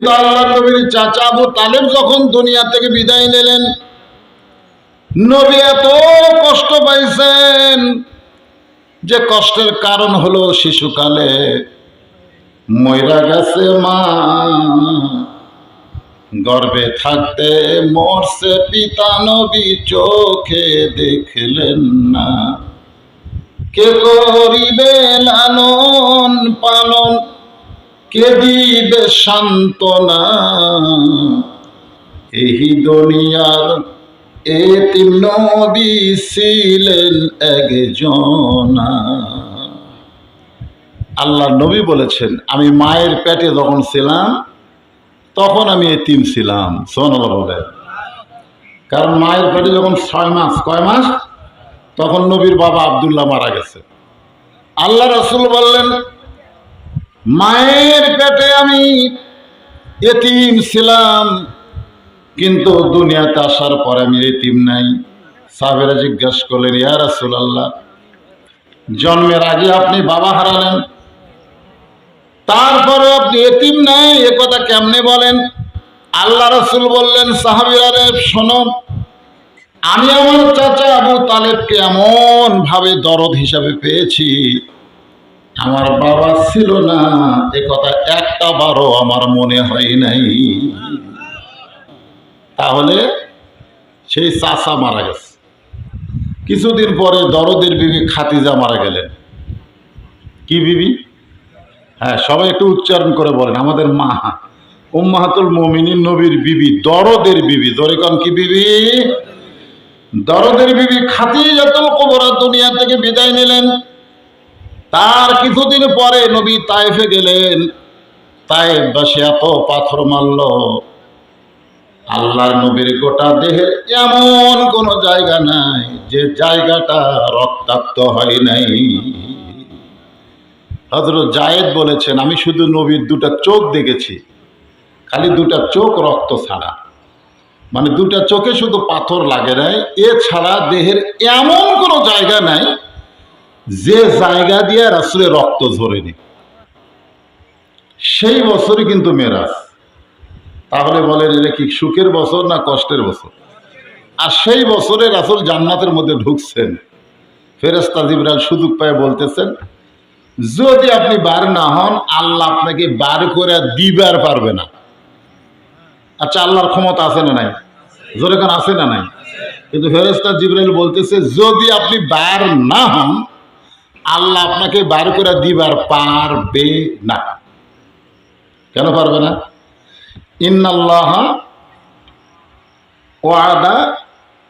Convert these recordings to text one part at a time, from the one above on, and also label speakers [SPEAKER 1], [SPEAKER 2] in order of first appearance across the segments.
[SPEAKER 1] নবীর চাচা আবু তালেব যখন দুনিয়া থেকে বিদায় নিলেন, নবী এত কষ্ট পাইছেন যে কষ্টের কারণ হলো শিশুকালে ময়রা গেছে মা। গর্বে থাকতে মরছে পিতা নবী, চোখে দেখলেন না। কে করিবে লালন পালন? কে দিবে সান্ত্বনা? এই দুনিয়ার এতিম নবী ছিলেন একজনা। আল্লাহ নবী বলেছেন, আমি মায়ের পেটে যখন ছিলাম, তখন আমি এতিম ছিলাম। সোনাল্লাহ বলে কারণ মায়ের পেটে যখন ছয় মাস, কয় মাস? তখন নবীর বাবা আবদুল্লাহ মারা গেছে। আল্লাহ রসুল বললেন মায়ের পেটে আমি এতিম ছিলাম, কিন্তু দুনিয়াতে আসার পরে আমি এতিম নাই। সাহেবেরা জিজ্ঞাসা করলেন, ইয়া রাসুল আল্লাহ জন্মের আগে আপনি বাবা হারালেন, তারপরে আপনি এতিম নাই? এ কথা কেমনে বলেন? আল্লাহ রসুল বললেন, সাহাবিরা রে, শোনো, আমি আমার চাচা আবু তালেবকে এমন ভাবে দরদ হিসাবে পেয়েছি আমার বাবা ছিল না। এ কথা একটা বারও আমার মনে হয় নাই। তাহলে সেই চাচা মারা গেছে। কিছুদিন পরে দরদের বিবি খাতিজা মারা গেলেন। কি বিবি? হ্যাঁ সবাই একটু উচ্চারণ করে বলেন। আমাদের মা, উম্মাহাতুল মমিনী নবীর বিবি, দরদের বিবি। দরিকন কি বিবি? দরদের বিবি খাতিজাতুল কুবরা দুনিয়া থেকে বিদায় নিলেন। তার কিছুদিন পরে নবী তায়েফে গেলেন। তায়েফ বাসে এত পাথর মারল। আল্লাহ নবীর গোটা দেহের এমন কোন জায়গা নাই যে জায়গাটা রক্তাক্ত হয় নাই। হজরত জায়েদ বলেছেন, আমি শুধু নবীর দুটা চোখ দেখেছি, খালি দুটা চোখ রক্ত ছাড়া। মানে দুটা চোখে শুধু পাথর লাগে নাই এছাড়া দেহের এমন কোনো জায়গা নাই যে জায়গা দিয়ে রাসুলের রক্ত ঝরেনি, সেই বছরই কিন্তু মেরাজ। তাহলে বলেন এটা কি সুখের বছর না কষ্টের বছর? আর সেই বছরে রাসুল জান্নাতের মধ্যে ঢুকছেন। ফেরেস্তা জিবরাল সুযোগ পায় বলতেছেন, যদি আপনি বার না হন, আল্লাহ আপনাকে বার করে দিবার পারবে না। আচ্ছা আল্লাহর ক্ষমতা আছে না নাই? জোরে কোন আছে না নাই? কিন্তু ফেরেস্তা জিবরাইল বলতেছে, যদি আপনি বার না হন আল্লাহ আপনাকে বার করে দিবার পারবে না। কেন পারবে না? ইন্নাল্লাহ ওয়াদা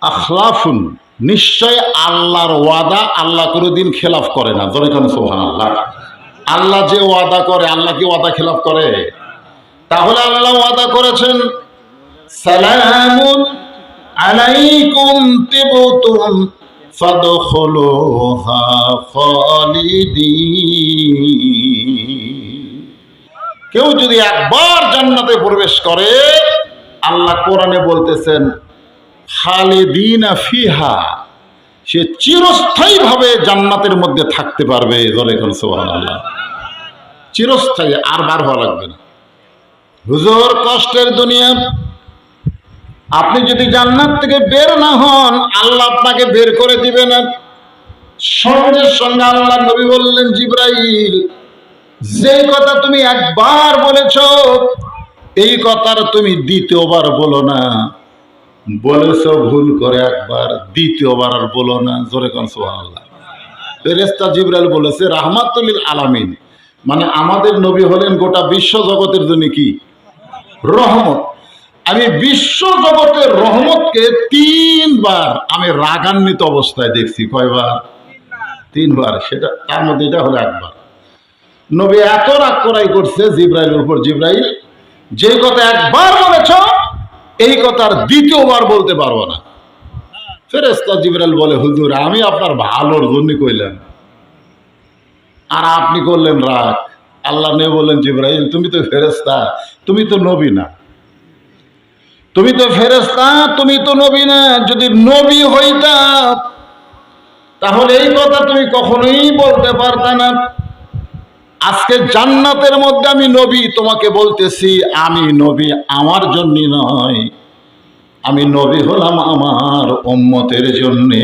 [SPEAKER 1] আখলাফুন। নিশ্চয় আল্লাহর ওয়াদা আল্লাহ কোনো দিন খেলাফ করে না। ধরে কেন সোহান আল্লাহ আল্লাহ যে ওয়াদা করে, আল্লাহ কি ওয়াদা খেলাফ করে? তাহলে আল্লাহ ওয়াদা করেছেন, সালামুন আলাইকুম তিবতুম ফাদখুলুহা খালিদিন কেউ যদি একবার জান্নাতে প্রবেশ করে, আল্লাহ কোরআনে বলতেছেন, খালিদিনা ফিহা, সে চিরস্থায়ী ভাবে জান্নাতের মধ্যে থাকতে পারবে। জলেখন সোহান আল্লাহ চিরস্থায়ী, আর বার হওয়া লাগবে না। হুজুর, কষ্টের দুনিয়া আপনি যদি জান্নাত থেকে বের না হন, আল্লাহ আপনাকে বের করে দিবে না। সঙ্গে সঙ্গে আল্লাহ নবী বললেন, জিব্রাইল যে কথা তুমি একবার বলেছ, এই কথার তুমি দ্বিতীয়বার বলো না। বলেছ ভুল করে একবার, দ্বিতীয়বার আর বলো না। জোরে কন আল্লাহ ফেরেস্তা জিব্রাইল বলেছে রাহমাতুল্লিল আলামিন। মানে আমাদের নবী হলেন গোটা বিশ্ব জগতের জন্য কি? রহমত। আমি বিশ্ব জগতের রহমতকে তিনবার আমি রাগান্বিত অবস্থায় দেখছি। কয়বার? তিনবার। সেটা, তার মধ্যে এটা হলো একবার। নবী এত রাগ করাই করছে জিব্রাইলের উপর। জিব্রাইল যে কথা একবার বলেছ, এই কথার দ্বিতীয়বার বলতে পারব না। ফেরেস্তা জিব্রাইল বলে, হুজুর, আমি আপনার ভালোর জন্য কইলাম। আর আপনি করলেন রাগ। আল্লাহ নে বললেন, জিব্রাইল, তুমি তো ফেরেস্তা তুমি তো নবী না। তুমি তো ফেরেস্তা তুমি তো নবী না। যদি নবী হইতা, তাহলে এই কথা তুমি কখনোই বলতে পারতা না। আজকে জান্নাতের মধ্যে আমি নবী, তোমাকে বলতেছি, আমি নবী আমার জন্য নয়। আমি নবী হলাম আমার উম্মতের জন্যে।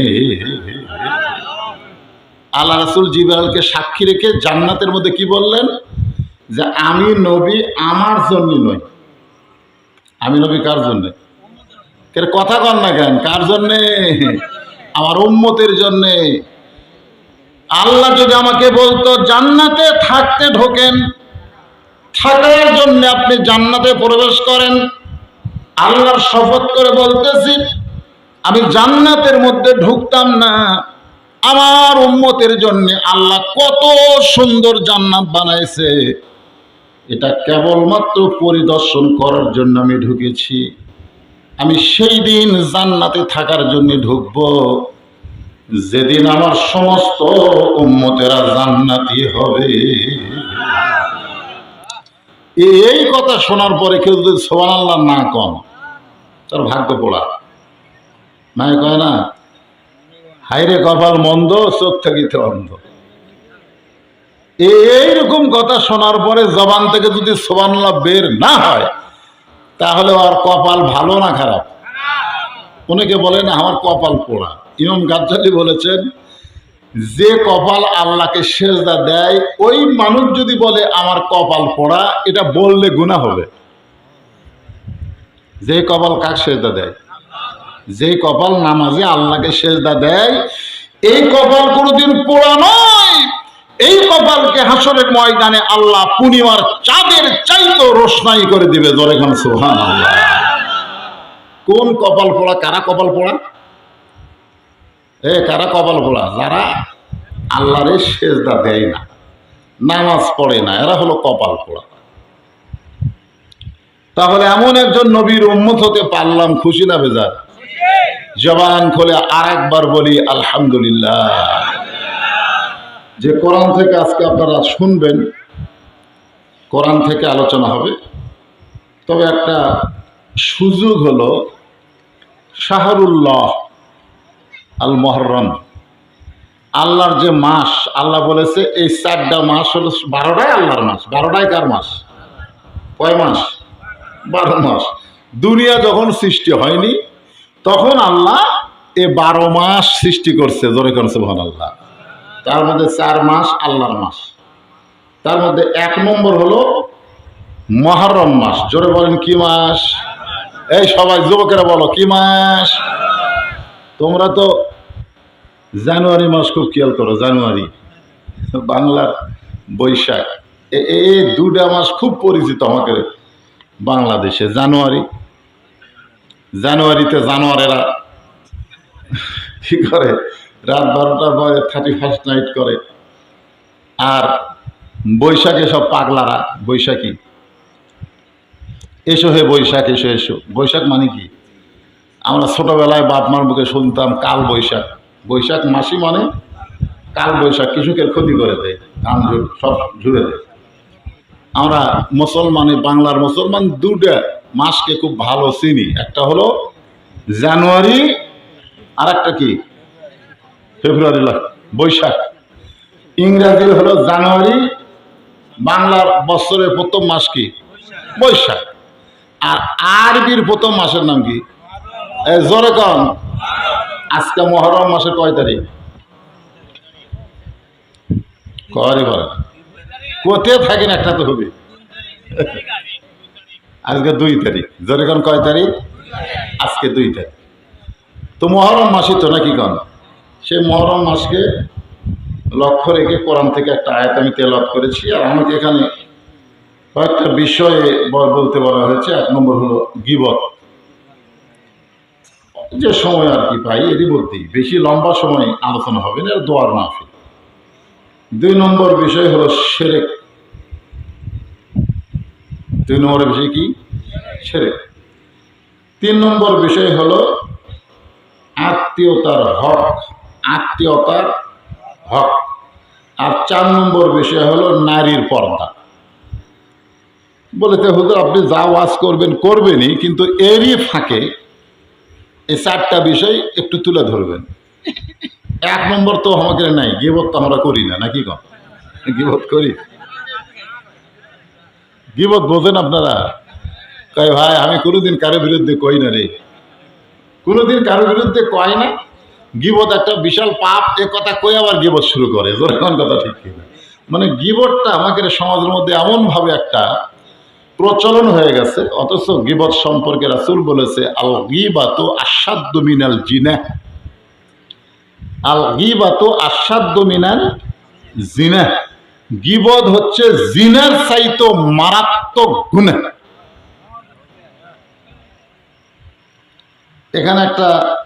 [SPEAKER 1] আল্লাহ রাসুল জিবরালকে সাক্ষী রেখে জান্নাতের মধ্যে কি বললেন? যে আমি নবী আমার জন্য নই। আমি নবী কার জন্য? কথা কন না কেন? কার জন্যে? আমার উম্মতের জন্যে। আল্লাহ যদি আমাকে বলতো, জান্নাতে থাকতে ঢোকেন, থাকার জন্য আপনি জান্নাতে প্রবেশ করেন। আল্লাহর শপথ করে বলতেছি, আমি জান্নাতের মধ্যে ঢুকতাম না। আমার উম্মতের জন্য আল্লাহ কত সুন্দর জান্নাত বানাইছে। এটা কেবলমাত্র পরিদর্শন করার জন্য আমি ঢুকেছি। আমি সেই দিন জান্নাতে থাকার জন্য ঢুকব। যেদিন আমার সমস্ত উম্মতেরা জান্নাতি হবে। এই কথা শোনার পরে কেউ যদি সোহান আল্লাহ না কন, তার ভাগ্য পোড়া। নাই কয় না হাইরে কপাল মন্দ, চোখ থাকিতে অন্ধ। এইরকম কথা শোনার পরে জবান থেকে যদি সোবানুল্লাহ বের না হয়, তাহলে আর কপাল ভালো না খারাপ। অনেকে বলেন, আমার কপাল পোড়া। ইমাম গাজ্জালি বলেছেন, যে কপাল আল্লাহকে সেজদা দেয়, ওই মানুষ যদি বলে, আমার কপাল পোড়া এটা বললে গুণা হবে। যে কপাল কাক সেজদা দেয়? যে কপাল নামাজে আল্লাহকে সেজদা দেয়, এই কপাল কোনোদিন পোড়া নয়। এই কপালকে হাসরের ময়দানে আল্লাহ পূর্ণিমার চাঁদের চাইতো রোশনাই করে দিবে জোরে খান সোহান কোন কপাল পোড়া কারা কপাল পোড়া? এ কারা কপাল পোড়া? যারা আল্লাহরে সেজদা দেয় না নামাজ পড়ে না এরা হলো কপাল পোড়া। তাহলে এমন একজন নবীর উন্মত হতে পারলাম খুশি না বেজার? জবান খোলে আর একবার বলি আলহামদুলিল্লাহ। যে কোরআন থেকে আজকে আপনারা শুনবেন, কোরআন থেকে আলোচনা হবে। তবে একটা সুযোগ হলো, শাহরুল্লাহ আল মহরম আল্লাহর যে মাস, আল্লাহ বলেছে এই চারটা মাস হলো বারোটাই আল্লাহর মাস। বারোটাই কার মাস? কয় মাস? বারো মাস। দুনিয়া যখন সৃষ্টি হয়নি, তখন আল্লাহ এ বারো মাস সৃষ্টি করছে, জোরে করছে ভন আল্লাহ তার মধ্যে চার মাস আল্লাহর মাস। তার মধ্যে এক নম্বর হলো মহরম মাস। জোরে বলেন, কি মাস? এই সবাই যুবকেরা বলো, কি মাস? তোমরা তো জানুয়ারি মাস খুব খেয়াল করো, জানুয়ারি। বাংলার বৈশাখ। এই দুটা মাস খুব পরিচিত আমাকে বাংলাদেশে, জানুয়ারি। জানুয়ারিতে জানোয়ারেরা কি করে? রাত বারোটার পরে থার্টি ফার্স্ট নাইট করে। আর বৈশাখে সব পাগলারা, বৈশাখী। এসো হে বৈশাখ, এসো এসো। বৈশাখ মানে কি? আমরা ছোটবেলায় বাপ মার মুখে শুনতাম কাল বৈশাখ। বৈশাখ মাসি মানে কাল বৈশাখ, কৃষকের ক্ষতি করে দেয়, ধান সব ঝুড়ে দেয়। আমরা মুসলমানে বাংলার মুসলমান দুটা মাসকে খুব ভালো চিনি। একটা হলো জানুয়ারি আর একটা কি? ফেব্রুয়ারি লা- বৈশাখ। ইংরাজির হলো জানুয়ারি বাংলার বছরের প্রথম মাস কি? বৈশাখ। আর আরবির প্রথম মাসের নাম কি? এ, জোরে কম আজকে মহরম মাসের কয় তারিখ? কোথায় থাকেন একটা তো হবে। আজকে দুই তারিখ। জোরে কয় তারিখ? আজকে দুই তারিখ। তো মহরম মাসই তো নাকি কন? সে মহরম মাসকে লক্ষ্য রেখে কোরআন থেকে একটা আয়াত আমি তেলাত করেছি। আর আমাকে এখানে কয়েকটা বিষয়ে বলতে বলা হয়েছে। এক নম্বর হলো গিবত। যে সময় আর কি পাই এরই বলতেই। বেশি লম্বা সময় আলোচনা হবে না দোয়ার মাহফিল। দুই নম্বর বিষয় হলো সেরেক। দুই নম্বরের বিষয় কি? সেরেক। তিন নম্বর বিষয় হলো আত্মীয়তার হক। আত্মীয়তার হক। আর চার নম্বর বিষয় হলো নারীর পর্দা। বলেছে, হুজুর, আপনি যা ওয়াজ করবেন, করবেনই, কিন্তু এরই ফাঁকে এই চারটা বিষয় একটু তুলে ধরবেন। এক নম্বর তো আমাকে নাই, গিবত তো আমরা করি না, নাকি কম গিবত করি? গিবত বোঝেন আপনারা? কয়, ভাই, আমি কোনোদিন কারও বিরুদ্ধে কই না রে? কোনোদিন কারও বিরুদ্ধে কয় না? গিবত একটা বিশাল পাপ, এ কথা কই আবার গিবত শুরু করে? জোরান কথা ঠিক কিনা? মানে গিবতটা আমাকে সমাজের মধ্যে এমনভাবে একটা প্রচলন হয়ে গেছে, অথচ গিবত সম্পর্কে রাসুল বলেছে, আল গিবাত আসাদ্য মিনাল জিনা। আল গিবাত আসাদ্য মিনাল জিনা। গিবদ হচ্ছে জিনার চাইতো মারাত্মক গুণা এখানে একটা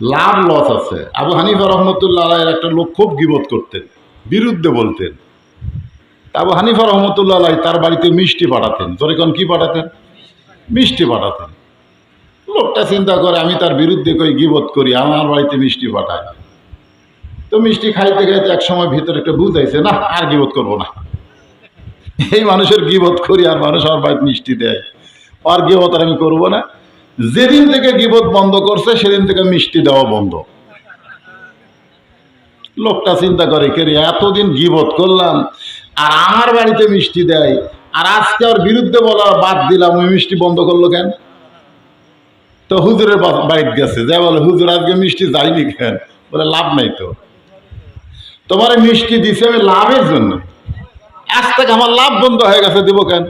[SPEAKER 1] লাভ লস আছে। আবু হানিফা রহমতুল্লাহ আলাইয়ের একটা লোক খুব গিবত করতেন, বিরুদ্ধে বলতেন। আবু হানিফা রহমতুল্লাহ তার বাড়িতে মিষ্টি পাঠাতেন। যখন কি পাঠাতেন? মিষ্টি পাঠাতেন। লোকটা চিন্তা করে, আমি তার বিরুদ্ধে কই গিবত করি, আমার বাড়িতে মিষ্টি পাঠায় তো মিষ্টি খাইতে খাইতে এক সময় ভিতরে একটা বুঝ আইছে না আর গিবত করব না। এই মানুষের গিবত করি, আর মানুষ আমার বাড়িতে মিষ্টি দেয়। আর গিবত আর আমি করব না। যেদিন থেকে গিবত বন্ধ করছে সেদিন থেকে মিষ্টি দেওয়া বন্ধ। লোকটা চিন্তা করে কে রে, এতদিন গিবত করলাম আর আমার বাড়িতে মিষ্টি দেয় আর আজকে ওর বিরুদ্ধে বলা বাদ দিলাম ওই মিষ্টি বন্ধ করল কেন? তো হুজুরের বাড়িতে গেছে যা বলে হুজুর আজকে মিষ্টি যায়নি কেন? বলে লাভ নাই তো। তোমার মিষ্টি দিছে আমি লাভের জন্য। আজ থেকে আমার লাভ বন্ধ হয়ে গেছে দিব কেন?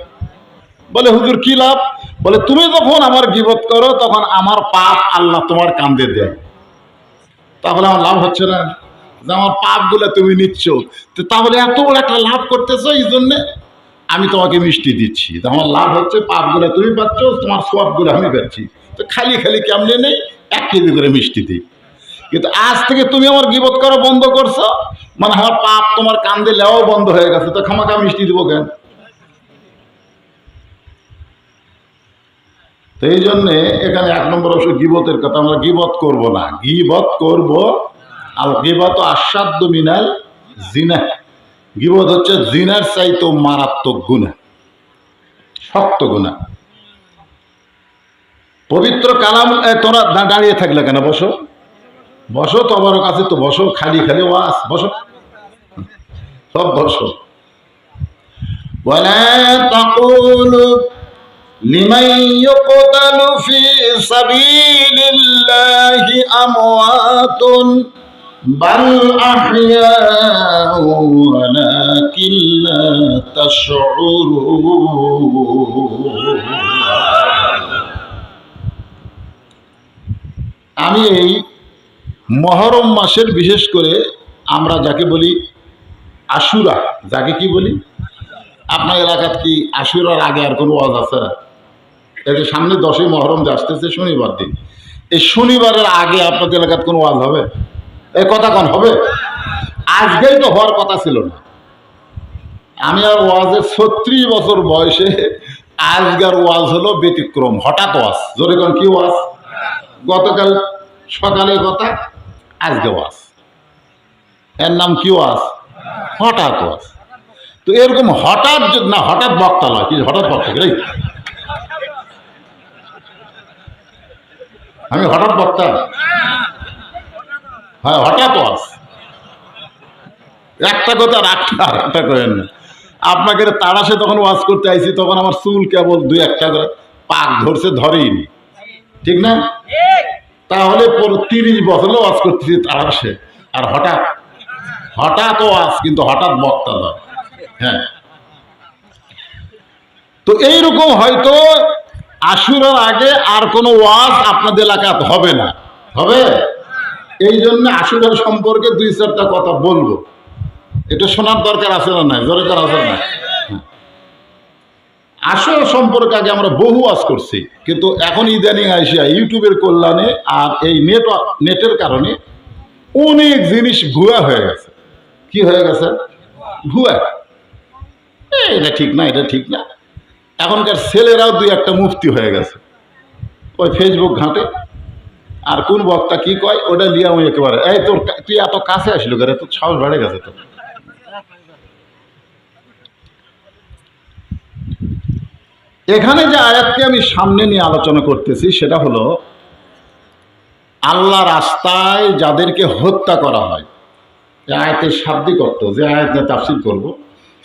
[SPEAKER 1] বলে, হুজুর, কি লাভ? বলে, তুমি যখন আমার গিবত করো, তখন আমার পাপ আল্লাহ তোমার কান্দে দেয় তাহলে আমার লাভ হচ্ছে না। যে আমার পাপগুলো তুমি নিচ্ছ। তো তাহলে এত বড় একটা লাভ করতেছো, এই জন্যে আমি তোমাকে মিষ্টি দিচ্ছি। তো আমার লাভ হচ্ছে, পাপগুলো তুমি পাচ্ছ, তোমার সবগুলো আমি পাচ্ছি। তো খালি খালি কেমনে নেই? এক কেজি করে মিষ্টি দিই। কিন্তু আজ থেকে তুমি আমার গিবত করা বন্ধ করছ মানে আমার পাপ তোমার কান্দে লেওয়াও বন্ধ হয়ে গেছে। তো খামাখা মিষ্টি দিব কেন? তো এই জন্যে এখানে এক নম্বর অবশ্য গিবতের কথা আমরা গিবত করব না গিবত করব আর গিবত আস্বাদ্য মিনাল জিনা গিবত হচ্ছে জিনার চাইতো মারাত্মক গুণা শক্ত গুণা পবিত্র কালাম এ, তোরা দা- দাঁড়িয়ে থাকলে কেন বসো বসো তোমার কাছে তো বসো খালি খালি ওয়াস বসো সব বসো ولا تقولوا لمن يقتل في سبيل الله أموات بل أحياء ولكن لا تشعرون আমি এই মহরম মাসের বিশেষ করে আমরা যাকে বলি আশুরা যাকে কি বলি আপনার এলাকাত কি আশুরার আগে আর কোনো ওয়াজ আছে এই যে সামনে দশই মহরম যে আসতেছে, শনিবার দিন। এই শনিবারের আগে আপনাদের এলাকার কোনো ওয়াজ হবে? এই কথা কোন, হবে? আজকেই তো হওয়ার কথা ছিল না। আমি আর ওয়াজের ছত্রিশ বছর বয়সে আজকের ওয়াজ হলো ব্যতিক্রম, হঠাৎ ওয়াজ। জোরে কোন, কি ওয়াজ? গতকাল সকালের কথা, আজকে ওয়াজ। এর নাম কি ওয়াজ? হঠাৎ ওয়াজ। তো এরকম হঠাৎ না, হঠাৎ বক্তা নয় কি হঠাৎ বক্তা কি রে? আমি হঠাৎ বক্তা। হ্যাঁ হঠাৎ ওয়াজ একটা কথা আর একটা করেন না। আপনাকে তাড়াশে তখন ওয়াজ করতে আইছি, তখন আমার চুল কেবল দুই একটা করে পাক ধরছে, ধরেইনি। ঠিক না? তাহলে তিরিশ বছরও ওয়াজ করতেছি তাড়াশে। আর হঠাৎ হঠাৎ ওয়াজ, কিন্তু হঠাৎ বক্তা নয় হ্যাঁ। তো এইরকম হয়তো আশুরার আগে আর কোনো ওয়াজ আপনাদের এলাকাত হবে না। হবে? এই জন্য আশুরার সম্পর্কে দুই চারটা কথা বলব। এটা শোনার দরকার আছে না নাই? দরকার আছে না? আসর সম্পর্কে আগে আমরা বহু ওয়াজ করছি, কিন্তু এখন ইদানিং আইসিয়া ইউটিউবের কল্যাণে আর এই নেট নেটের কারণে অনেক জিনিস ভুয়া হয়ে গেছে। কি হয়ে গেছে? ভুয়া। এটা ঠিক না, এটা ঠিক না। এখনকার ছেলেরাও দুই একটা মুফতি হয়ে গেছে। ওই ফেসবুক ঘাঁটে। আর কোন বক্তা কি কয়, ওটা লিয়া আমি একেবারে, এই তোর তুই এত কাছে আসলো করে তোর সাহস বেড়ে গেছে তো এখানে যে আয়াতকে আমি সামনে নিয়ে আলোচনা করতেছি, সেটা হলো, আল্লাহ রাস্তায় যাদেরকে হত্যা করা হয় আয়াতের শাব্দিক অর্থ, যে আয়াত নিয়ে তাফসিল করব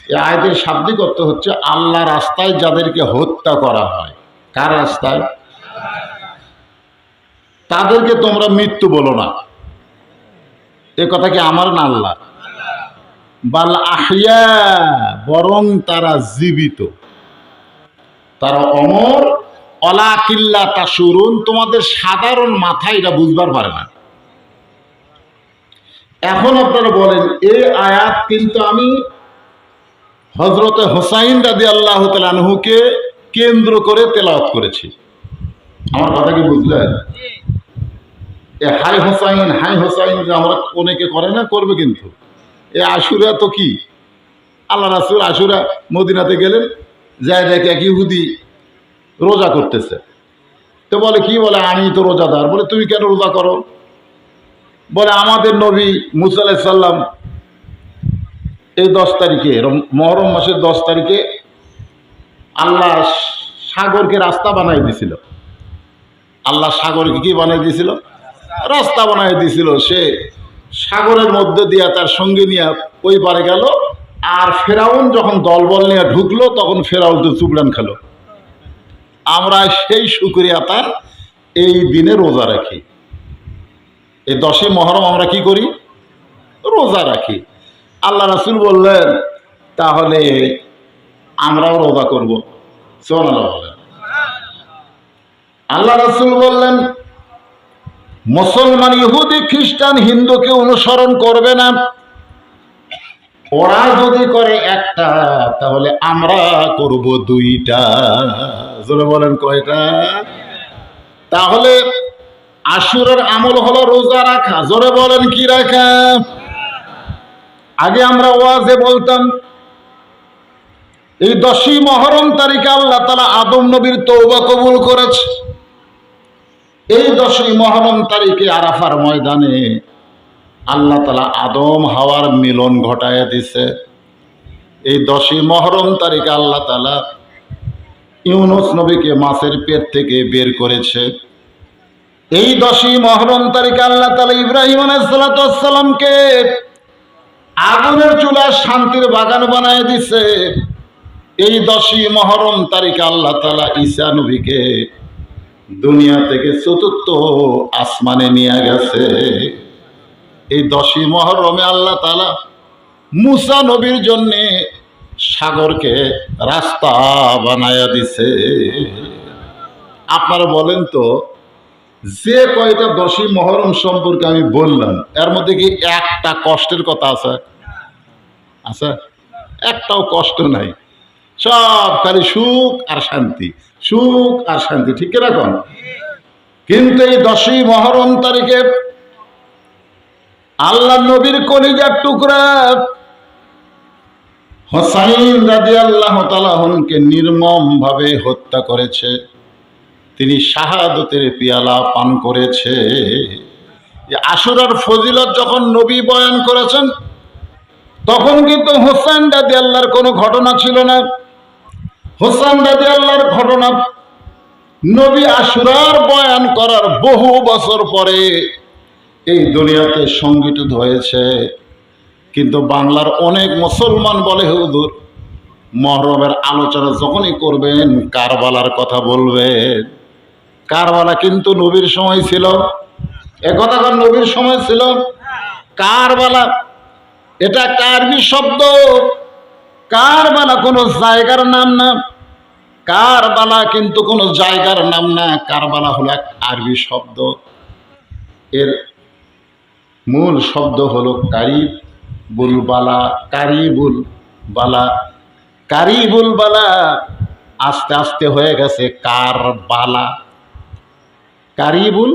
[SPEAKER 1] এই আয়াতের শাব্দিক অর্থ হচ্ছে আল্লাহ রাস্তায় যাদেরকে হত্যা করা হয়। কার রাস্তায়? তাদেরকে তোমরা মৃত্যু বলো না। এ কথা কি আমার না আল্লাহ? বাল আহিয়া বরং তারা জীবিত। তারা অমর, অলা কিল্লা তাসুরুন তোমাদের সাধারণ মাথা এটা বুঝবার পারে না। এখন আপনারা বলেন এই আয়াত কিন্তু আমি হজরতে হোসাইন রাদি আল্লাহ আনহুকে কেন্দ্র করে তেলাওয়াত করেছি। আমার কথা কি বুঝলেন? এ হাই হোসাইন হাই হোসাইন যে আমরা অনেকে করে না, করবে কিন্তু। এ আশুরা তো কি? আল্লাহ রাসুল আশুরা মদিনাতে গেলেন, যায় দেখে এক ইহুদি রোজা করতেছে। তো বলে, কি বলে? আমি তো রোজাদার। বলে, তুমি কেন রোজা করো? বলে, আমাদের নবী মুসা এই দশ তারিখে মহরম মাসের দশ তারিখে আল্লাহ সাগরকে রাস্তা বানাই দিছিল। আল্লাহ সাগরকে কি বানাই দিয়েছিল রাস্তা বানাই দিয়েছিল সে সাগরের মধ্যে দিয়া তার সঙ্গে নিয়ে ওই পারে গেল। আর ফেরাউন যখন দলবল নিয়ে ঢুকলো, তখন ফেরাউন তো চুবড়ান খেলো। আমরা সেই শুক্রিয়া তার এই দিনে রোজা রাখি। এই দশই মহরম আমরা কি করি? রোজা রাখি। আল্লাহ রাসুল বললেন, তাহলে আমরাও রোজা করব। আল্লাহ রাসুল বললেন, মুসলমান, ইহুদি, খ্রিস্টান, হিন্দুকে অনুসরণ করবে না। ওরা যদি করে একটা, তাহলে আমরা করব দুইটা। জোরে বলেন কয়টা? তাহলে আশুরের আমল হলো রোজা রাখা। জোরে বলেন কি রাখা? আগে আমরা ওয়াজে বলতাম, এই দশই মহরম তারিখে আল্লাহ তালা আদম নবীর তৌবা কবুল করেছে। এই দশই মহরম তারিখে আরাফার ময়দানে আল্লাহ তালা আদম হাওয়ার মিলন ঘটায় দিছে। এই দশই মহরম তারিখে আল্লাহ তালা ইউনুস নবীকে মাছের পেট থেকে বের করেছে। এই দশই মহরম তারিখে আল্লাহ তালা ইব্রাহিম আলাইসালামকে আগুনের চুলা শান্তির বাগান বানায় দিছে। এই দশই মহরম তারিখে আল্লাহ তালা ঈসা নবীকে দুনিয়া থেকে চতুর্থ আসমানে নিয়ে গেছে। এই দশই মহরমে আল্লাহ তালা মুসা নবীর জন্যে সাগরকে রাস্তা বানায়া দিছে। আপনারা বলেন তো যে কয়টা দশই মহরম সম্পর্কে আমি বললাম, এর মধ্যে কি একটা কষ্টের কথা আছে? আছে? একটাও কষ্ট নাই। সব খালি সুখ আর শান্তি। সুখ আর শান্তি, ঠিক কীরকম কিন্তু এই দশই মহরম তারিখে আল্লাহ নবীর কলিজার টুকরা হোসাইন রাজি আল্লাহ তালাহনকে নির্মম ভাবে হত্যা করেছে। তিনি শাহাদতের পিয়ালা পান করেছে। আশুরার ফজিলত যখন নবী বয়ান করেছেন, তখন কিন্তু হোসেন দাদি আল্লাহর কোনো ঘটনা ছিল না। হোসেন দাদি আল্লাহর ঘটনা নবী আশুরার বয়ান করার বহু বছর পরে এই দুনিয়াতে সংগঠিত হয়েছে। কিন্তু বাংলার অনেক মুসলমান বলে, হুজুর, মহরমের আলোচনা যখনই করবেন, কারবালার কথা বলবেন। কারবালা কিন্তু নবীর সময় ছিল। একথা কার নবীর সময় ছিল। কারবালা, এটা একটা আরবি শব্দ। কারবালা কোনো জায়গার নাম না। কারবালা কিন্তু কোনো জায়গার নাম না। কারবালা হলো এক আরবি শব্দ। এর মূল শব্দ হলো কারিব বুলবালা, কারিবুল বালা। কারিবুল বালা আস্তে আস্তে হয়ে গেছে কারবালা। কারিবুল,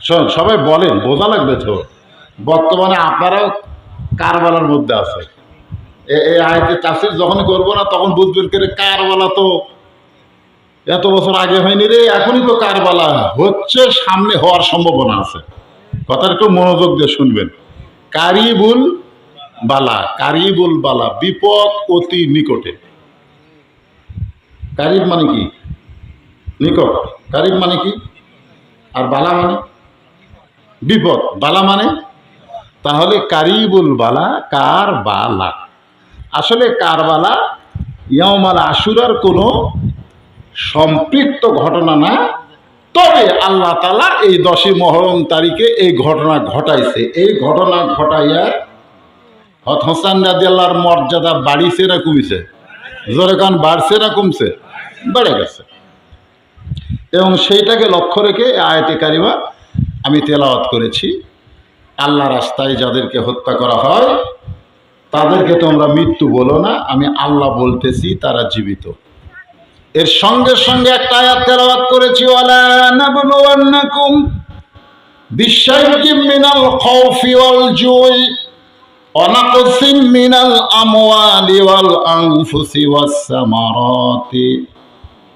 [SPEAKER 1] শোন, সবাই বলেন, বোঝা লাগবে তো। বর্তমানে আপনারাও কারবালার মধ্যে আছে। এই আয়তে চাষির যখন করব না, তখন বুঝবেন করে কারবালা তো এত বছর আগে হয়নি রে, এখনই তো কারবালা। হচ্ছে সামনে হওয়ার সম্ভাবনা আছে। কথাটা একটু মনোযোগ দিয়ে শুনবেন। কারিবুল বালা কারিবুল বালা, বিপদ অতি নিকটে। কারিব মানে কি? নিকট। কারিব মানে কি? আর বালা মানে? বিপদ। বালা মানে? তাহলে কারিবুল বালা, কার বালা? আসলে কারবালা ইয়ামাল আশুরার কোনো সম্পৃক্ত ঘটনা না। তবে আল্লাহ তালা এই দশই মহরম তারিখে এই ঘটনা ঘটাইছে। এই ঘটনা ঘটাইয়া হত হোসান রাজি আল্লাহর মর্যাদা বাড়িছে না কমিছে? জোরে কান, বাড়ছে না কমছে? বেড়ে গেছে। এবং সেইটাকে লক্ষ্য রেখে আয়তে কারিমা আমি তেলাওয়াত করেছি। আল্লাহ রাস্তায় যাদেরকে হত্যা করা হয়, তাদেরকে তোমরা মৃত্যু বলো না, আমি আল্লাহ বলতেছি তারা জীবিত। এর সঙ্গে সঙ্গে একটা আয়াত তেলাওয়াত করেছি ওয়ালানাবলুয়ান্নাকুম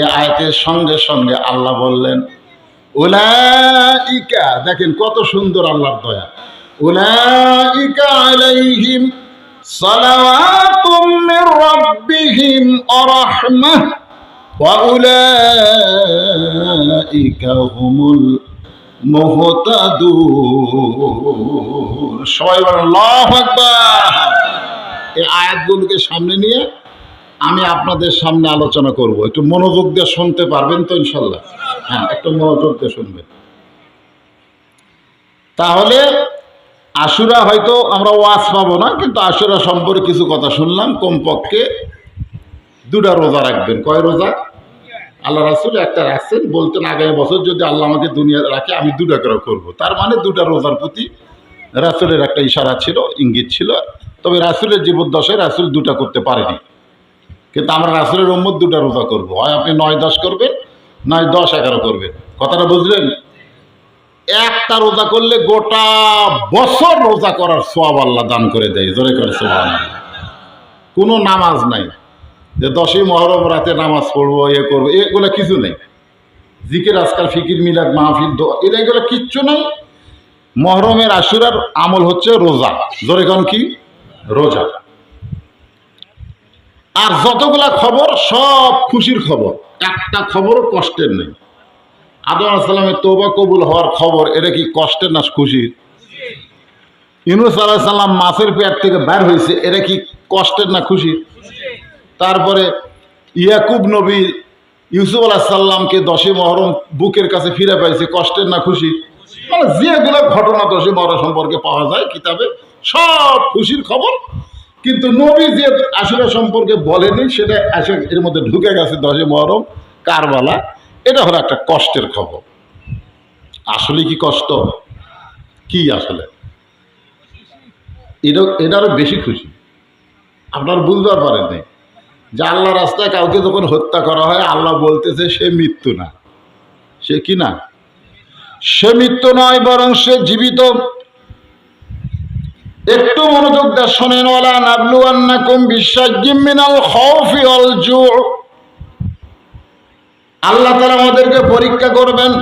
[SPEAKER 1] এ আয়াতের সঙ্গে সঙ্গে আল্লাহ বললেন, উলাইকা, দেখেন কত সুন্দর আল্লাহর দয়া। উলাইকা আলাইহিম সালাওয়াতুম মির রাব্বিহিম ওয়া রাহমাহ ওয়া উলাইকা হুমুল মুহতাদুন। সবাই বলেন, আল্লাহু আকবার। এই আয়াতগুলোকে সামনে নিয়ে আমি আপনাদের সামনে আলোচনা করব। একটু মনোযোগ দিয়ে শুনতে পারবেন তো ইনশাল্লাহ হ্যাঁ একটু মনোযোগ দিয়ে শুনবেন। তাহলে আশুরা হয়তো আমরা ওয়াজ পাবো না, কিন্তু আশুরা সম্পর্কে কিছু কথা শুনলাম, কমপক্ষে দুটা রোজা রাখবেন। কয় রোজা? আল্লাহ রাসুল একটা রাখছেন, বলতেন আগামী বছর যদি আল্লাহ আমাকে দুনিয়া রাখে, আমি দুটা করে করব। তার মানে দুটা রোজার প্রতি রাসুলের একটা ইশারা ছিল, ইঙ্গিত ছিল। তবে রাসুলের জীবদ্দশায় রাসুল দুটা করতে পারেনি। কিন্তু আমরা রাসুলের উম্মত দুটা রোজা করব। হয় আপনি নয় দশ করবেন, নয় দশ এগারো করবেন। কথাটা বুঝলেন? একটা রোজা করলে গোটা বছর রোজা করার সোয়াব আল্লাহ দান করে দেয়। জোরে করে সোয়াব কোনো নামাজ নাই। যে দশই মহরম রাতে নামাজ পড়ব ইয়ে করব, এগুলো কিছু নেই। জিকির, আজকাল ফিকির, মিলাদ, মাহফিল এরা এগুলো কিচ্ছু নেই। মহরমের আশুরার আমল হচ্ছে রোজা। জোরে কি? রোজা। আর যতগুলা খবর, সব খুশির খবর। একটা খবরও কষ্টের নেই। আদম আলাহিসাল্লামের তোবা কবুল হওয়ার খবর, এটা কি কষ্টের না খুশির? ইউনুস আল্লাহ সাল্লাম মাছের পেট থেকে বের হয়েছে, এটা কি কষ্টের না খুশির? তারপরে ইয়াকুব নবী ইউসুফ আলাহ সাল্লামকে দশই মহরম বুকের কাছে ফিরে পাইছে, কষ্টের না খুশি মানে যেগুলো ঘটনা দশই মহরম সম্পর্কে পাওয়া যায় কিতাবে, সব খুশির খবর। কিন্তু নবী যে আসলে সম্পর্কে বলেনি, সেটা আসে এর মধ্যে ঢুকে গেছে দশই মহরম, কারবালা, এটা হলো একটা কষ্টের খবর। আসলে কি কষ্ট? কি আসলে? এটা এটা আরও বেশি খুশি। আপনার বুঝবার পারেননি যে আল্লাহ রাস্তায় কাউকে যখন হত্যা করা হয়, আল্লাহ বলতেছে সে মৃত্যু না। সে কি না? সে মৃত্যু নয়, বরং সে জীবিত একটু মনোযোগ দিয়ে শোনেন, ওয়ালা নাবলু আন্নাকুম বিশ্বজিম মিনাল খাউফি অল জু। আল্লাহ তাআলা আমাদেরকে পরীক্ষা করবেন,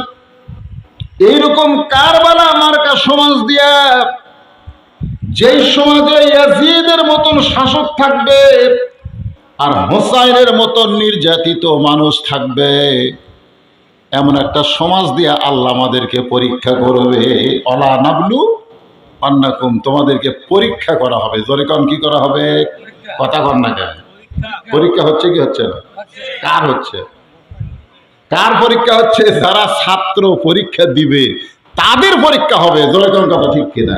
[SPEAKER 1] এইরকম কারবালা মার্কা সমাজ দিয়া, যেই সমাজে ইয়াজিদের মতন শাসক থাকবে আর হোসাইনের মতন নির্যাতিত মানুষ থাকবে, এমন একটা সমাজ দিয়া আল্লাহ আমাদেরকে পরীক্ষা করবে। অলা নাবলু অন্নাকুম তোমাদেরকে পরীক্ষা করা হবে। জোরে কন, কি করা হবে? কথা কন না কেন? পরীক্ষা হচ্ছে কি হচ্ছে না? কার হচ্ছে? কার পরীক্ষা হচ্ছে? যারা ছাত্র পরীক্ষা দিবে, তাদের পরীক্ষা হবে। জোরে কন কথা ঠিক কিনা?